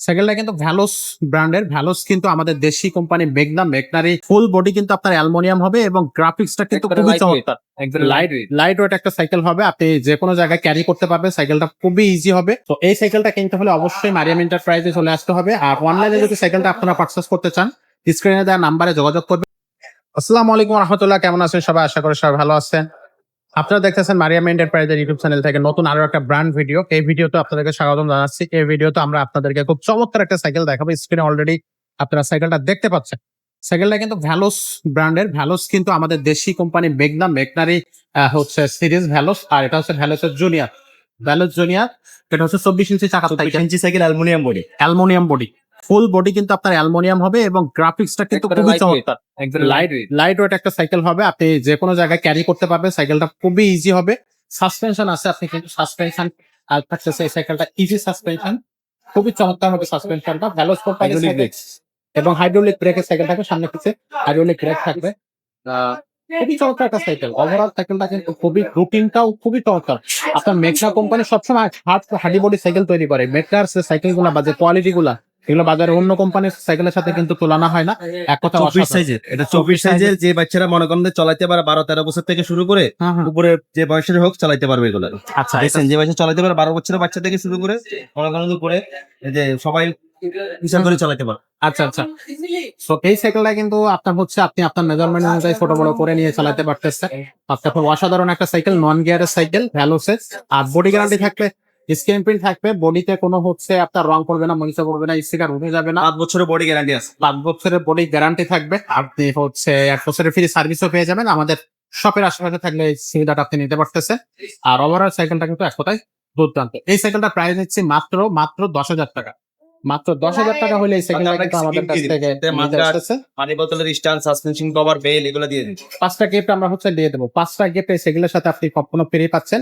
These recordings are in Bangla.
সাইকেলটা কিন্তু ভ্যালোস ব্র্যান্ডের ভ্যালোস কিন্তু আমাদের দেশি কোম্পানি মেঘনা মেঘনারি ফুল বডি কিন্তু আপনার অ্যালুমিনিয়াম হবে এবং গ্রাফিক্সটা কিন্তু খুবই চমৎকার। লাইট ওয়েট একটা সাইকেল হবে আপনি যে কোনো জায়গায় ক্যারি করতে পারবেন সাইকেলটা খুবই ইজি হবে। তো এই সাইকেলটা কিনতে হলে অবশ্যই মারিয়াম এন্টারপ্রাইজে চলে আসতে হবে। আর অনলাইনে যদি সাইকেলটা আপনারা পারচেস করতে চান স্ক্রিনে দেওয়া নাম্বারে যোগাযোগ করবেন। আসসালামু আলাইকুম রহমতুল্লাহ কেমন আছেন সবাই? আশা করি সবাই ভালো আছেন। আপনারা দেখতেছেন মারিয়াম এন্টারপ্রাইজের ইউটিউব চ্যানেল থেকে নতুন আরও একটা ব্র্যান্ড ভিডিও এই ভিডিওতে আপনাদেরকে স্বাগতম জানাচ্ছি। এই ভিডিওতে আমরা আপনাদেরকে খুব চমৎকার একটা সাইকেল দেখাবো। স্ক্রিনে অলরেডি আপনারা সাইকেলটা দেখতে পাচ্ছেন। সাইকেলটা কিন্তু ভ্যালোস ব্র্যান্ডের ভ্যালোস কিন্তু আমাদের দেশি কোম্পানি মেঘনা মেঘনারি আহ, হচ্ছে সিরিজ ভ্যালোস আর এটা হচ্ছে ভ্যালোসের জুনিয়র ভ্যালোস জুনিয়র এটা হচ্ছে চব্বিশ ইঞ্চি চাকা inch cycle aluminium body aluminium body full body কিন্তু আপনার অ্যালুমিনিয়াম হবে এবং গ্রাফিক্সটা কিন্তু খুবই চমৎকার। লাইট ওয়েট একটা সাইকেল হবে। আপনি যে কোনো জায়গায় ক্যারি করতে পারবেন সাইকেলটা খুবই ইজি হবে। সাসপেনশন আছে আপনি কিন্তু সাসপেনশন আর থাকতেছে এই সাইকেলটা ইজি সাসপেনশন খুবই চমৎকার হবে সাসপেনশনটা হাইড্রোলিক ব্রেক এবং হাইড্রোলিক ব্রেকের সাইকেল থাকবে সামনে পিছে। হাইড্রোলিক ব্রেক থাকবে। খুবই চমৎকার একটা সাইকেল ওভারঅল সাইকেলটা কিন্তু খুবই রুটিনটাও খুবই চমৎকার। আপনার মেঘনা কোম্পানি সবসময় হার্ড হার্ডি বডি সাইকেল তৈরি করে। মেঘনার সাইকেলগুলা বা যে কোয়ালিটি গুলা এগুলো বাজারে অন্য কোম্পানির সাইকেলের সাথে কিন্তু তুলনা হয় না। এক কথা চব্বিশ সাইজের এটা চব্বিশ সাইজের যে বাচ্চারা মনে করেন যে চালাইতে পারে বারো তেরো বছর থেকে শুরু করে হ্যাঁ, হ্যাঁ। উপরে যে বয়সের হোক চালাইতে পারবে এগুলো। আচ্ছা দেখছেন যে বয়সে চালাইতে পারে বারো বছরের বাচ্চা থেকে শুরু করে মনে করেন যে উপরে যে সবাই হিসাব করে চালাইতে পারে আচ্ছা আচ্ছা। তো এই সাইকেলটা কিন্তু আপনার হচ্ছে আপনি আপনার মেজারমেন্ট অনুযায়ী ছোট বড় করে নিয়ে চালাতে পারতেছেন। আপনার খুব অসাধারণ একটা সাইকেল নন গিয়ারের সাইকেল ভ্যালোসেস আর বডি গ্যারান্টি থাকবে স্ক্রিন প্রিন্ট থাকবে বডিতে কোনো হচ্ছে আপনার রং করবে না মনিচা পড়বে না স্টিকার উঠে যাবে না। পাঁচ বছরের বডি গ্যারান্টি আছে। পাঁচ বছরের বডি গ্যারান্টি থাকবে। আপনি হচ্ছে এক বছরের ফ্রি সার্ভিসও পেয়ে যাবেন। আমাদের শপের আশেপাশে থাকলে এই সুবিধাটা আপনি নিতে পারতেছেন আর ওভারঅল সাইকেলটা কিন্তু এক কথায় দুর্দান্ত। এই সাইকেলটা প্রাইস হচ্ছে মাত্র মাত্র দশ হাজার টাকা। মাত্র দশ হাজার টাকা হলে কিন্তু আমাদের কাছ থেকে। পানি বোতলের স্ট্যান্ড সাসপেনশন কভার বেল এগুলো দিয়ে দিই পাঁচটা গিফট আমরা হচ্ছে দিয়ে দেবো। পাঁচটা গিফট সাইকেলের সাথে আপনি ফ্রি পাচ্ছেন?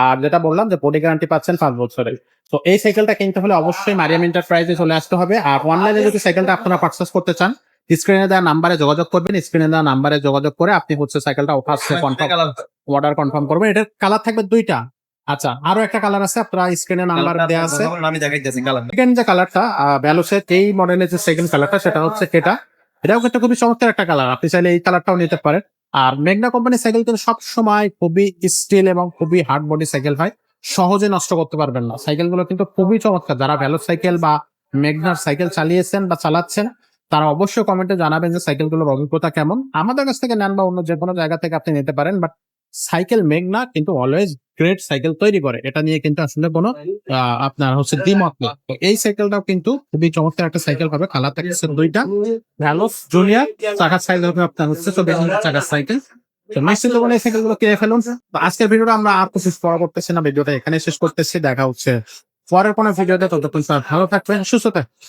আর যেটা বললাম যে বডি গ্যারান্টি পাচ্ছেন পাঁচ বছরের। তো এই সাইকেলটা কিনতে হলে অবশ্যই মারিয়াম এন্টারপ্রাইজে চলে আসতে হবে। আর অনলাইনে যদি সাইকেলটা আপনারা পারচেস করতে চান স্ক্রিনে দেওয়া নাম্বারে যোগাযোগ করবেন। স্ক্রিনে দেওয়া নাম্বারে যোগাযোগ করে আপনি হচ্ছে সাইকেলটা ওঠার কনফার্ম অর্ডার কনফার্ম করবেন। এটার কালার থাকবে দুইটা। আচ্ছা আরও একটা কালার আছে আপনারা স্ক্রিনে নাম্বার দেওয়া আছে। আমি দেখাইতেছি কালার সেকেন্ড যে কালারটা ব্যালোসের এই মডেলের যে সেকেন্ড কালারটা সেটা হচ্ছে এটা এটাও কিন্তু খুবই চমৎকার একটা কালার আপনি চাইলে এই কালারটাও নিতে পারেন। আর মেঘনা কোম্পানির সাইকেল কিন্তু সব সময় খুবই স্টিল এবং খুবই হার্ড বডি সাইকেল হয় সহজে নষ্ট করতে পারবেন না। সাইকেলগুলো কিন্তু খুবই চমৎকার যারা ভ্যালো সাইকেল বা মেঘনার সাইকেল চালিয়েছেন বা চালাচ্ছেন তারা অবশ্যই কমেন্টে জানাবেন যে সাইকেলগুলোর অভিজ্ঞতা কেমন। আমাদের কাছ থেকে নেন বা অন্য যে কোনো জায়গা থেকে আপনি নিতে পারেন বাট সাইকেল মেঘনা কিন্তু অলওয়েজ গ্রেট সাইকেল তৈরি করে। এটা নিয়ে কিন্তু আসলে কোনো আপনার হচ্ছে দ্বিমত না এই সাইকেলটাও কিন্তু খুবই চমৎকার একটা সাইকেল হবে কালার থাকছে দুইটা। ভ্যালোস জুনিয়র চাকার সাইকেল হবে আপনার হচ্ছে চব্বিশ চাকার সাইকেল। তো নিশ্চিত বলে এই সাইকেলগুলো কিনে ফেলুন। আজকের ভিডিওটা আমরা আর কিছু পড়া করতেছি না, ভিডিওটা এখানে শেষ করতেছি। দেখা হচ্ছে পরের কোনো ভিডিওতে। ততক্ষণ ভালো থাকবেন, সুস্থ থাকবেন।